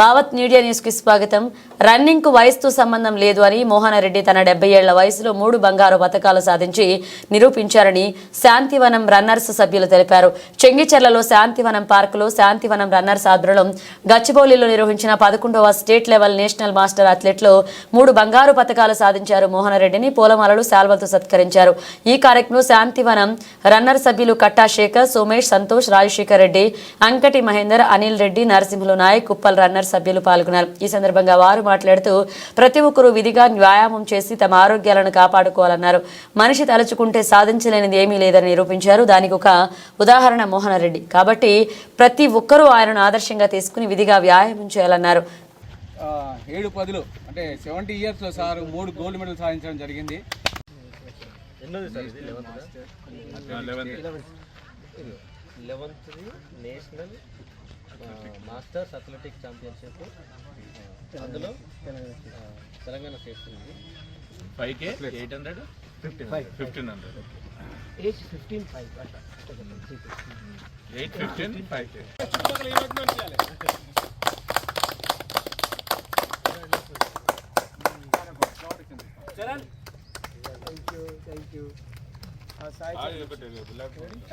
Bhavat media న్యూస్కి స్వాగతం. రన్నింగ్కు వయసుతో సంబంధం లేదు అని మోహనరెడ్డి తన డెబ్బై ఏళ్ళ వయసులో మూడు బంగారు పథకాలు సాధించి నిరూపించారని శాంతివనం రన్నర్స్ సభ్యులు తెలిపారు. చెంగిచెర్లలో శాంతివనం పార్కులో శాంతివనం రన్నర్స్ ఆధ్వర్యంలో గచ్చిబౌలిలో నిర్వహించిన పదకొండవ స్టేట్ లెవెల్ నేషనల్ మాస్టర్ అథ్లెట్లో మూడు బంగారు పథకాలు సాధించారు మోహనరెడ్డిని పూలమాలలు శాల్వలతో సత్కరించారు. ఈ కార్యక్రమంలో శాంతివనం రన్నర్ సభ్యులు కట్టా శేఖర్ సోమేష్ సంతోష్ రాజశేఖర్ రెడ్డి అంకటి మహేందర్ అనిల్ రెడ్డి నరసింహులు నాయక్ కుప్పల్ రన్నర్ సభ్యులు పాల్గొన్నారు. ఈ సందర్భంగా వారు మాట్లాడుతూ ప్రతి ఒక్కరూ విధిగా వ్యాయామం చేసి తమ ఆరోగ్యాలను కాపాడుకోవాలన్నారు. మనిషి తలుచుకుంటే సాధించలేనిది ఏమీ లేదని నిరూపించారు. దానికి ఒక ఉదాహరణ మోహన్ రెడ్డి. కాబట్టి ప్రతి ఒక్కరూ ఆయనను ఆదర్శంగా తీసుకుని విధిగా వ్యాయామం చేయాలన్నారు. ఆ, ఏడు పదులు అంటే సెవెంటీ ఇయర్స్లో సార్ మూడు గోల్డ్ మెడల్ సాధించడం జరిగింది. National masters athletic championship. అందులో తెలంగాణ స్టేట్ ఉంది five K eight hundred? Fifteen. Hundred. Age fifteen five eight fifteen five K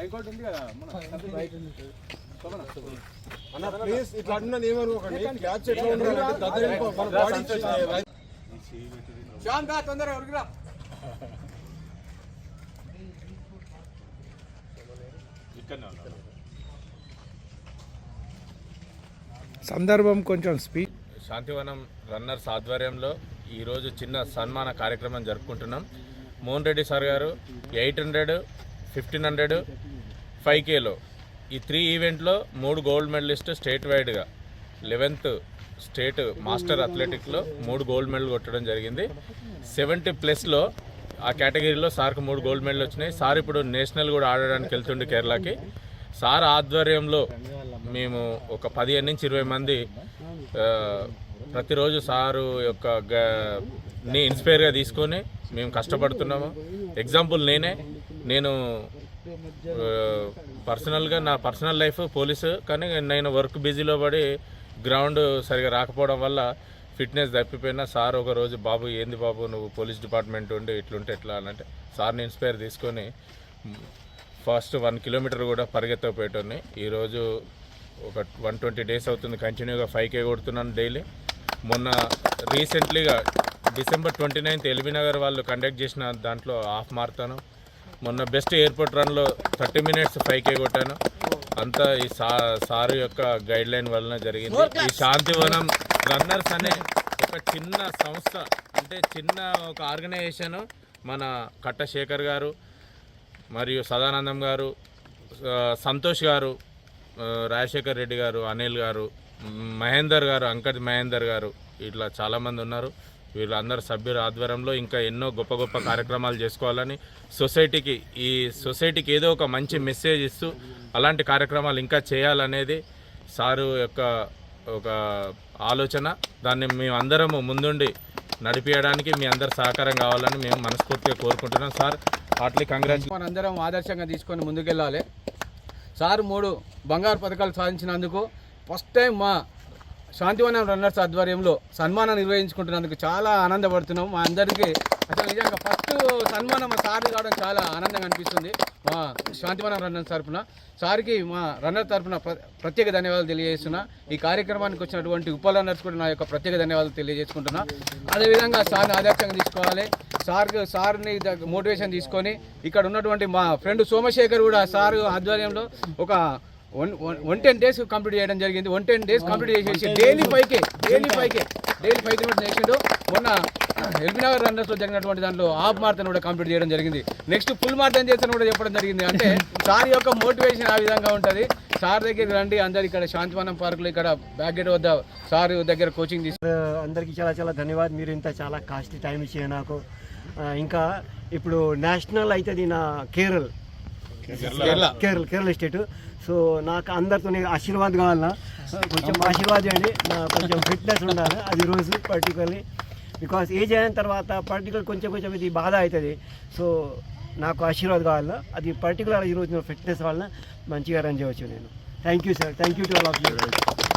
ఇంకోటి ఉంది కదా ప్లీజ్ ఇట్లా అంటున్నాను ఎట్లా శ్యామ్ తొందరగా ఉరికిరా సందర్భం కొంచెం స్పీడ్ శాంతివనం రన్నర్స్ ఆధ్వర్యంలో ఈరోజు చిన్న సన్మాన కార్యక్రమం జరుపుకుంటున్నాం. మోహన్ రెడ్డి సార్ గారు eight hundred fifteen hundred five Khelo. ఈ త్రీ ఈవెంట్లో మూడు గోల్డ్ మెడలిస్ట్ స్టేట్ వైడ్గా. లెవెన్త్ స్టేట్ మాస్టర్ అథ్లెటిక్లో మూడు గోల్డ్ మెడల్ కొట్టడం జరిగింది. సెవెంటీ ప్లస్లో ఆ కేటగిరీలో సార్కు మూడు గోల్డ్ మెడల్ వచ్చినాయి. సార్ ఇప్పుడు నేషనల్ కూడా ఆడడానికి వెళ్తుండే కేరళకి. సార్ ఆధ్వర్యంలో మేము ఒక పదిహేను నుంచి ఇరవై మంది ప్రతిరోజు సారు యొక్క ని ఇన్స్పైర్గా తీసుకొని మేము కష్టపడుతున్నాము. ఎగ్జాంపుల్ నేనే. నేను పర్సనల్గా నా పర్సనల్ లైఫ్ పోలీసు కానీ నేను వర్క్ బిజీలో పడి గ్రౌండ్ సరిగా రాకపోవడం వల్ల ఫిట్నెస్ తప్పిపోయినా సార్ ఒక రోజు బాబు ఏంది బాబు నువ్వు పోలీస్ డిపార్ట్మెంట్ ఉండి ఇట్లుంటే ఎట్లా? అని అంటే సార్ని ఇన్స్పైర్ తీసుకొని ఫస్ట్ వన్ కిలోమీటర్ కూడా పరిగెత్తకపోయేటోని ఈరోజు ఒక వన్ ట్వంటీ డేస్ అవుతుంది కంటిన్యూగా ఫైవ్ కే కొడుతున్నాను డైలీ. మొన్న రీసెంట్లీగా December twenty ninth LB Nagar వాళ్ళు కండక్ట్ చేసిన దాంట్లో హాఫ్ మారుతాను మొన్న బెస్ట్ ఎయిర్పోర్ట్ రన్లో థర్టీ మినిట్స్ ఫైవ్ కే కొట్టాను. అంతా ఈ సా సారు యొక్క గైడ్ లైన్ వలన జరిగింది. ఈ శాంతివనం రన్నర్స్ అనే ఒక చిన్న సంస్థ అంటే చిన్న ఒక ఆర్గనైజేషన్ మన కట్ట శేఖర్ గారు మరియు సదానందం గారు సంతోష్ గారు రాజశేఖర్ రెడ్డి గారు అనిల్ గారు మహేందర్ గారు అంకట్ మహేందర్ గారు ఇట్లా చాలామంది ఉన్నారు. వీళ్ళందరూ సభ్యుల ఆధ్వర్యంలో ఇంకా ఎన్నో గొప్ప గొప్ప కార్యక్రమాలు చేసుకోవాలని సొసైటీకి ఈ సొసైటీకి ఏదో ఒక మంచి మెసేజ్ ఇస్తూ అలాంటి కార్యక్రమాలు ఇంకా చేయాలనేది సారు యొక్క ఒక ఆలోచన. దాన్ని మేము అందరము ముందుండి నడిపించడానికి మీ అందరు సహకారం కావాలని మేము మనస్ఫూర్తిగా కోరుకుంటున్నాం. సార్ హార్ట్లీ కంగ్రాచులేషన్ మనందరం ఆదర్శంగా తీసుకొని ముందుకెళ్ళాలి. సార్ మూడు బంగారు పథకాలు సాధించినందుకు ఫస్ట్ టైం మా శాంతివనం రన్నర్స్ ఆధ్వర్యంలో సన్మానం నిర్వహించుకుంటున్నందుకు చాలా ఆనందపడుతున్నాం. మా అందరికీ అసలు నిజంగా ఫస్ట్ సన్మానం మా సార్ కావడం చాలా ఆనందంగా అనిపిస్తుంది. మా శాంతివనం రన్నర్స్ తరఫున. సార్కి మా రన్నర్ తరఫున ప్ర- ప్రత్యేక ధన్యవాదాలు తెలియజేస్తున్నా. ఈ కార్యక్రమానికి వచ్చినటువంటి ఉప రన్నర్స్ కూడా నా యొక్క ప్రత్యేక ధన్యవాదాలు తెలియజేసుకుంటున్నా. అదేవిధంగా సార్ని ఆదర్శంగా తీసుకోవాలి. సార్ సార్ని మోటివేషన్ తీసుకొని ఇక్కడ ఉన్నటువంటి మా ఫ్రెండ్ సోమశేఖర్ కూడా సార్ ఆధ్వర్యంలో ఒక one one one ten days complete చేయడం జరిగింది. వన్ టెన్ డేస్ కంప్లీట్ చేసేసి daily five K daily five K daily five kilometres చేసిండు మొన్న ఎల్బీనగర్ రన్నర్స్లో జరిగినటువంటి దాంట్లో హాఫ్ మార్థన్ కూడా కంప్లీట్ చేయడం జరిగింది. నెక్స్ట్ ఫుల్ మార్థన్ చేస్తాను కూడా చెప్పడం జరిగింది. అంటే సార్ యొక్క మోటివేషన్ ఆ విధంగా ఉంటుంది. సార్ దగ్గరికి రండి. అందరు ఇక్కడ శాంతివనం పార్కులో ఇక్కడ బ్యాక్ గేట్ వద్ద సార్ దగ్గర కోచింగ్ తీసుకు అందరికీ చాలా చాలా ధన్యవాదాలు. మీరు ఇంత చాలా కాస్ట్లీ టైం ఇచ్చే నాకు. ఇంకా ఇప్పుడు నేషనల్ అవుతుంది నా కేరళ. కేరళ. కేరళ. స్టేట్ సో నాకు అందరితో ఆశీర్వాద్ కావాలన్నా. కొంచెం ఆశీర్వాద్ చేయండి. నా కొంచెం ఫిట్నెస్ ఉండాలి. అది రోజు పర్టికులర్లీ బికాస్ ఏజ్ అయిన తర్వాత పర్టికులర్ కొంచెం కొంచెం ఇది బాధ అవుతుంది. సో నాకు ఆశీర్వాద్ కావాలన్నా. అది పర్టికులర్ ఈరోజు ఫిట్నెస్ వలన మంచిగా రన్ చేయవచ్చు నేను. Thank you sir thank you to all of you